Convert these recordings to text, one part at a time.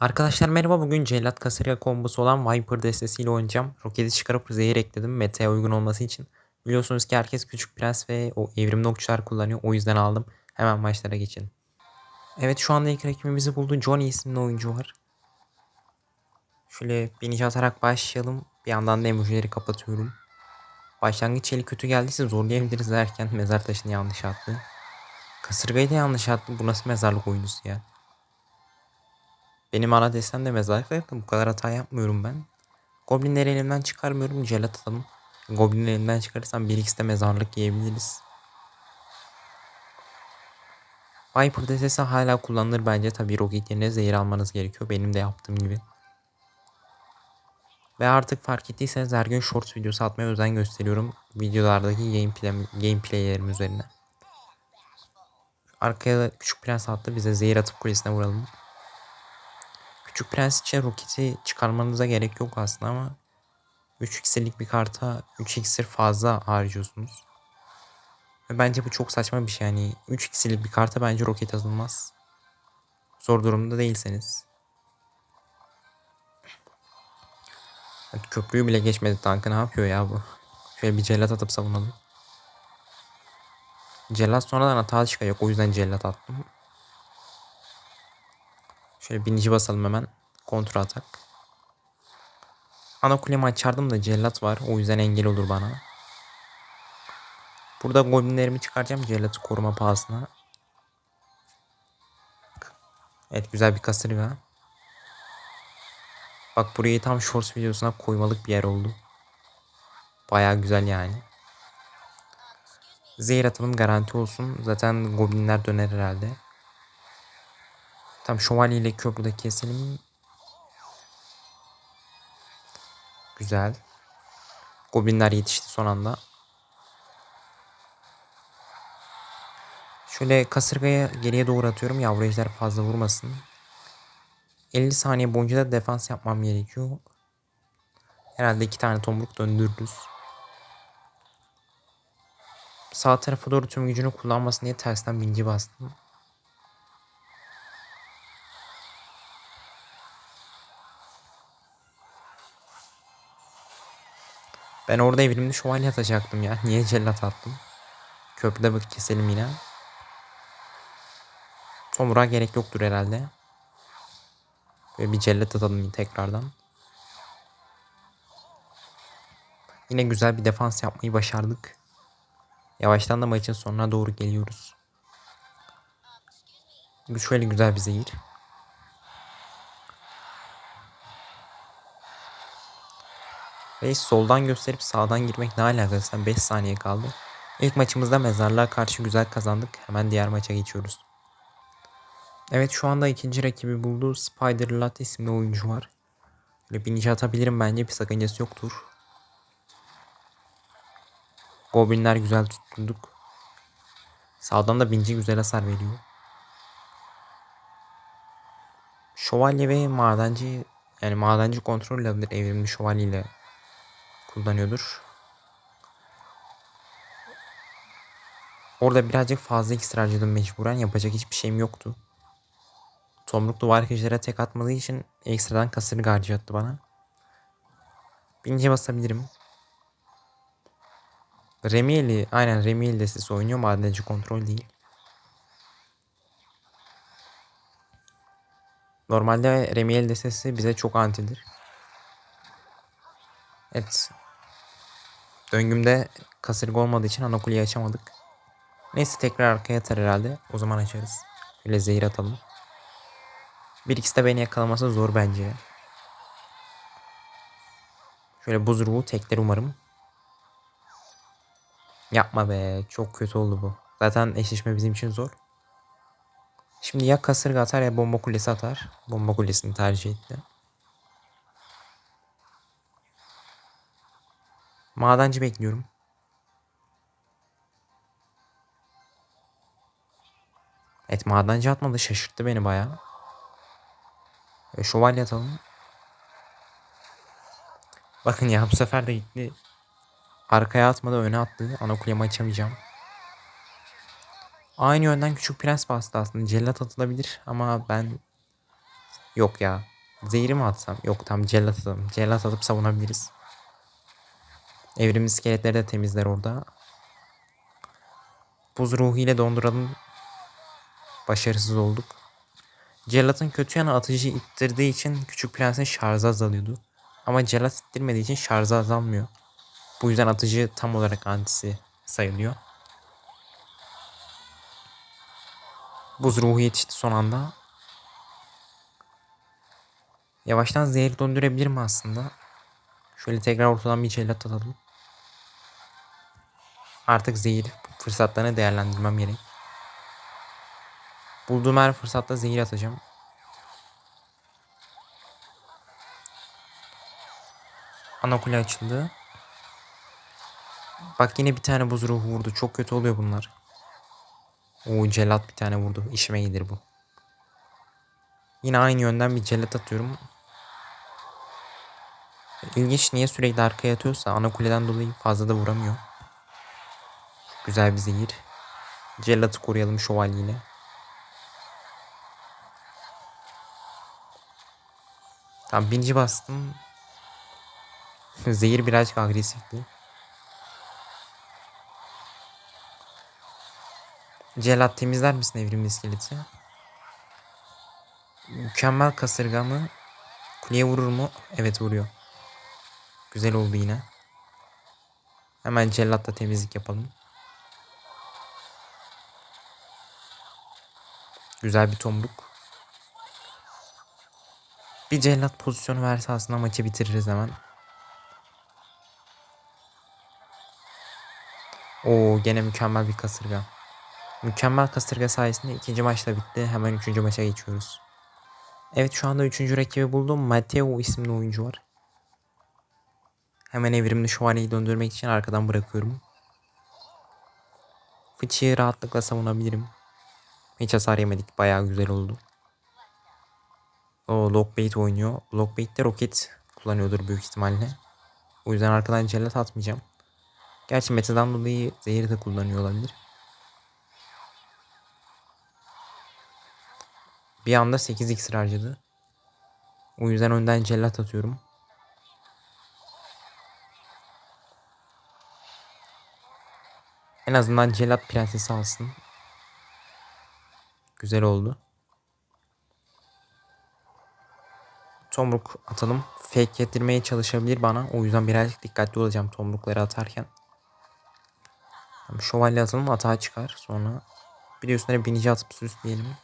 Arkadaşlar merhaba bugün Cellat Kasırga kombosu olan Viper destesiyle oynayacağım. Roketi çıkarıp zehir ekledim meta'ya uygun olması için. Biliyorsunuz ki herkes Küçük Prens ve o evrimli okçular kullanıyor. O yüzden aldım. Hemen maçlara geçelim. Evet şu anda ilk rakibimizi buldu. Johnny isimli oyuncu var. Şöyle binici atarak başlayalım. Bir yandan da emojileri kapatıyorum. Başlangıç eli kötü geldiyse zorlayabiliriz derken mezar taşını yanlış attı. Kasırgayı da yanlış attı. Bu nasıl mezarlık oyuncusu ya? Benim ana destem de mezarlık da bu kadar hata yapmıyorum ben. Goblinleri elimden çıkarmıyorum. Jelat atalım. Goblinleri elimden çıkarırsam 1x'te mezarlık yiyebiliriz. Viper destesi hala kullanılır bence. Tabi roket yerine zehir almanız gerekiyor. Benim de yaptığım gibi. Ve artık fark ettiyseniz her gün shorts videosu atmaya özen gösteriyorum. Videolardaki gameplay, gameplaylerim üzerine. Arkaya da küçük prens attı. Bize zehir atıp kulesine vuralım. Küçük Prens için roketi çıkarmanıza gerek yok aslında ama 3 iksirlik bir karta 3 iksir fazla harcıyorsunuz. Ve bence bu çok saçma bir şey yani 3 iksirlik bir karta bence roket atılmaz. Zor durumda değilseniz. Köprüyü bile geçmedi tankı ne yapıyor ya bu. Şöyle bir cellat atıp savunalım. Cellat sonradan hata çıkacak o yüzden cellat attım. Şöyle binici basalım hemen. Kontra atak. Ana kulemi açardım da cellat var. O yüzden engel olur bana. Burada goblinlerimi çıkaracağım cellatı koruma pahasına. Evet güzel bir kasırga. Bak burayı tam shorts videosuna koymalık bir yer oldu. Baya güzel yani. Zehir atalım garanti olsun. Zaten goblinler döner herhalde. Tam şövalye ile köprüde keselim. Güzel. Goblinler yetişti son anda. Şöyle kasırgaya geriye doğru atıyorum. Yavru ejder fazla vurmasın. 50 saniye boyunca da defans yapmam gerekiyor. Herhalde iki tane tomruk döndürürüz. Sağ tarafa doğru tüm gücünü kullanmasın diye tersten binci bastım. Ben orada evrimli şövalye atacaktım ya. Niye cellat attım? Köprüde bak keselim yine. Tomura gerek yoktur herhalde. Böyle bir cellat atalım tekrardan. Yine güzel bir defans yapmayı başardık. Yavaştan da maçın sonuna doğru geliyoruz. Şöyle güzel bir zehir. Reis soldan gösterip sağdan girmek ne alakası? Sen 5 saniye kaldı. İlk maçımızda mezarlığa karşı güzel kazandık. Hemen diğer maça geçiyoruz. Evet şu anda ikinci rakibi buldu. Spider Lat isimli oyuncu var. Böyle bir atabilirim bence bir sakıncası yoktur. Goblinler güzel tutturduk. Sağdan da binci güzel hasar veriyor. Şövalye ve madenci yani madenci kontrol edebilir evrimli şövalye ile kullanıyordur. Orada birazcık fazla iksir harcadım mecburen. Yapacak hiçbir şeyim yoktu. Tomruk duvar köşelere tek atmadığı için ekstradan kasırga harcattı bana. Bince basabilirim. Remieli, aynen Remieli destesi oynuyor. Madenci kontrol değil. Normalde Remiel destesi bize çok antidir. Evet. Döngümde kasırga olmadığı için anakuleyi açamadık. Neyse tekrar arkaya atar herhalde. O zaman açarız. Böyle zehir atalım. Bir ikisi de beni yakalaması zor bence. Şöyle buz ruhu tekler umarım. Yapma be. Çok kötü oldu bu. Zaten eşleşme bizim için zor. Şimdi ya kasırga atar ya bomba kulesi atar. Bomba kulesini tercih etti. Madenci bekliyorum. Evet madenci atmadı şaşırttı beni baya. E, şövalye atalım. Bakın ya bu sefer de gitti. Arkaya atmadı öne attı. Ana açamayacağım. Aynı yönden küçük prens bastı aslında. Cellat atılabilir ama ben Yok ya. Zehri mi atsam? Yok tamam cellat atalım. Cellat atıp savunabiliriz. Evrim iskeletleri de temizler orada. Buz ruhu ile donduralım. Başarısız olduk. Cellat'ın kötü yanı atıcı ittirdiği için Küçük Prens'in şarjı azalıyordu. Ama Cellat ittirmediği için şarjı azalmıyor. Bu yüzden atıcı tam olarak antisi sayılıyor. Buz ruhu yetişti son anda. Yavaştan zehir döndürebilirim aslında. Şöyle tekrar ortadan bir cellat atalım. Artık zehir fırsatlarını değerlendirmem gerek. Bulduğum her fırsatta zehir atacağım. Ana kule açıldı. Bak yine bir tane buz ruhu vurdu. Çok kötü oluyor bunlar. Oo celat bir tane vurdu. İşime gelir bu. Yine aynı yönden bir celat atıyorum. İlginç niye sürekli arkaya atıyorsa ana kuleden dolayı fazla da vuramıyor. Güzel bir zehir. Cellat'ı koruyalım şövalyeyle. Tamam birinci bastım. Zehir birazcık agresifti. Celat temizler misin evrim iskeleti? Mükemmel kasırga mı? Kuleye vurur mu? Evet vuruyor. Güzel oldu yine. Hemen cellatla temizlik yapalım. Güzel bir tomruk. Bir cellat pozisyonu verse aslında maçı bitiririz hemen. Oo gene mükemmel bir kasırga. Mükemmel kasırga sayesinde ikinci maç da bitti. Hemen üçüncü maça geçiyoruz. Evet şu anda üçüncü rakibi buldum. Mateo isimli oyuncu var. Hemen evrimli şövalyeyi döndürmek için arkadan bırakıyorum. Fıçıyı rahatlıkla savunabilirim. Hiç hasar yemedik. Bayağı güzel oldu. O Lockbait oynuyor. Lockbait'te roket kullanıyordur büyük ihtimalle. O yüzden arkadan cellat atmayacağım. Gerçi metadan dolayı zehir de kullanıyor olabilir. Bir anda 8 iksir harcadı. O yüzden önden cellat atıyorum. En azından cellat prensesi alsın. Güzel oldu. Tomruk atalım. Fake yedirmeye çalışabilir bana. O yüzden birazcık dikkatli olacağım tomrukları atarken. Şövalye atalım atağa çıkar. Sonra bir de binici atıp süsleyelim.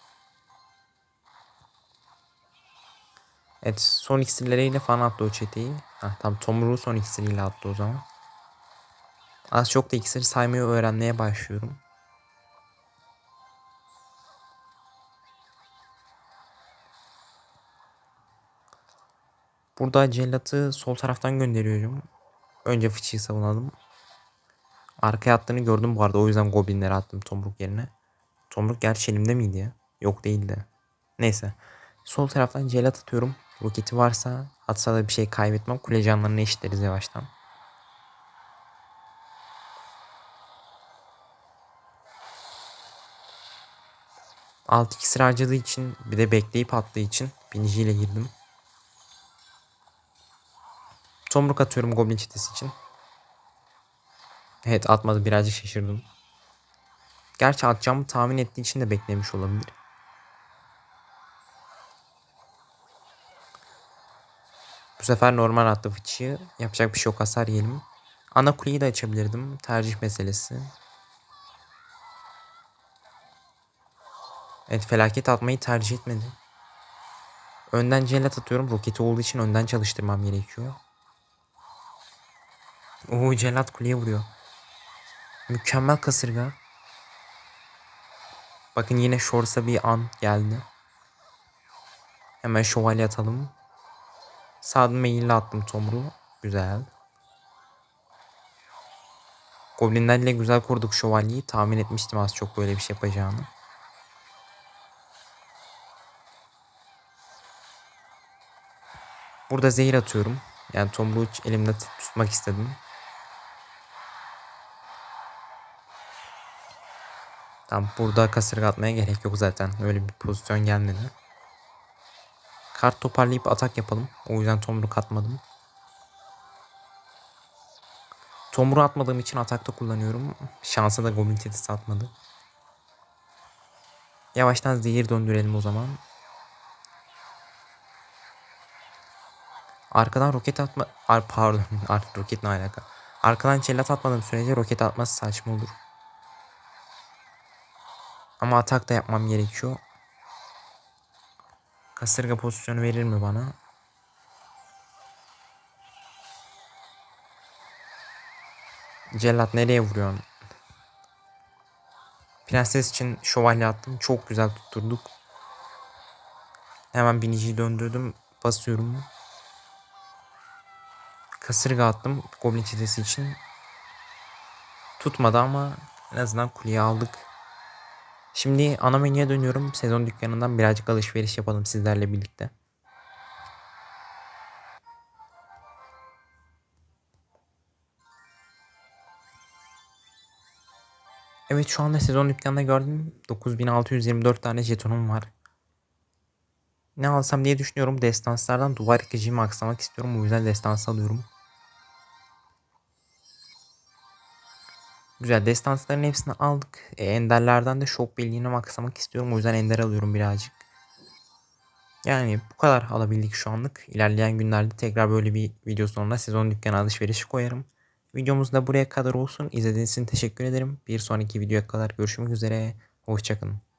Evet son iksirleriyle falan attı o çeteyi. Heh, tam tomruğu son iksiriyle attı o zaman. Az çok da iksir saymayı öğrenmeye başlıyorum. Burada cellatı sol taraftan gönderiyorum. Önce fıçıyı savunalım. Arkaya attığını gördüm bu arada. O yüzden goblinleri attım tomruk yerine. Tomruk gerçi elimde miydi? Yok değildi. Neyse. Sol taraftan celat atıyorum. Roketi varsa atsa da bir şey kaybetmem. Kule canlarını eşitleriz yavaştan. Alt iksir harcadığı için bir de bekleyip attığı için biniciyle girdim. Tomruk atıyorum goblin çetesi için. Evet atmadı birazcık şaşırdım. Gerçi atacağımı tahmin ettiği için de beklemiş olabilir. Bu sefer normal attı fıçıyı. Yapacak bir şey yok hasar yiyelim. Ana kuleyi de açabilirdim. Tercih meselesi. Evet felaket atmayı tercih etmedi. Önden cellat atıyorum. Roketi olduğu için önden çalıştırmam gerekiyor. Oo cellat kuleye vuruyor. Mükemmel kasırga. Bakın yine Shores'a bir an geldi. Hemen şövalye atalım. Sağdan meyilli attım tomruğu. Güzel. Goblinlerle güzel kurduk şövalyeyi. Tahmin etmiştim az çok böyle bir şey yapacağını. Burada zehir atıyorum. Yani tomruğu elimde tutmak istedim. Tam burada kasırga atmaya gerek yok zaten. Öyle bir pozisyon gelmedi. Kart toparlayıp atak yapalım. O yüzden tomruk atmadım. Tomru atmadığım için atakta kullanıyorum. Şansa da Goblin Tetris atmadı. Yavaştan zehir döndürelim o zaman. Arkadan roket atma... Ar pardon. Ar roket ne alaka? Arkadan cellat atmadığım sürece roket atması saçma olur. Ama atak da yapmam gerekiyor. Kasırga pozisyonu verir mi bana? Cellat nereye vuruyorsun? Prenses için şövalye attım. Çok güzel tutturduk. Hemen biniciyi döndürdüm. Basıyorum. Kasırga attım. Goblin çetesi için. Tutmadı ama en azından kuleyi aldık. Şimdi ana menüye dönüyorum. Sezon dükkanından birazcık alışveriş yapalım sizlerle birlikte. Evet şu anda sezon dükkanında gördüm. 9624 tane jetonum var. Ne alsam diye düşünüyorum. Destanslardan duvar yıkıcıyı aksamak istiyorum. O yüzden destans alıyorum. Güzel destansların hepsini aldık. E, enderlerden de şok bildiğini maksamak istiyorum. O yüzden ender alıyorum birazcık. Yani bu kadar alabildik şu anlık. İlerleyen günlerde tekrar böyle bir video sonunda sezon dükkanı alışverişi koyarım. Videomuz da buraya kadar olsun. İzlediğiniz için teşekkür ederim. Bir sonraki videoya kadar görüşmek üzere. Hoşçakalın.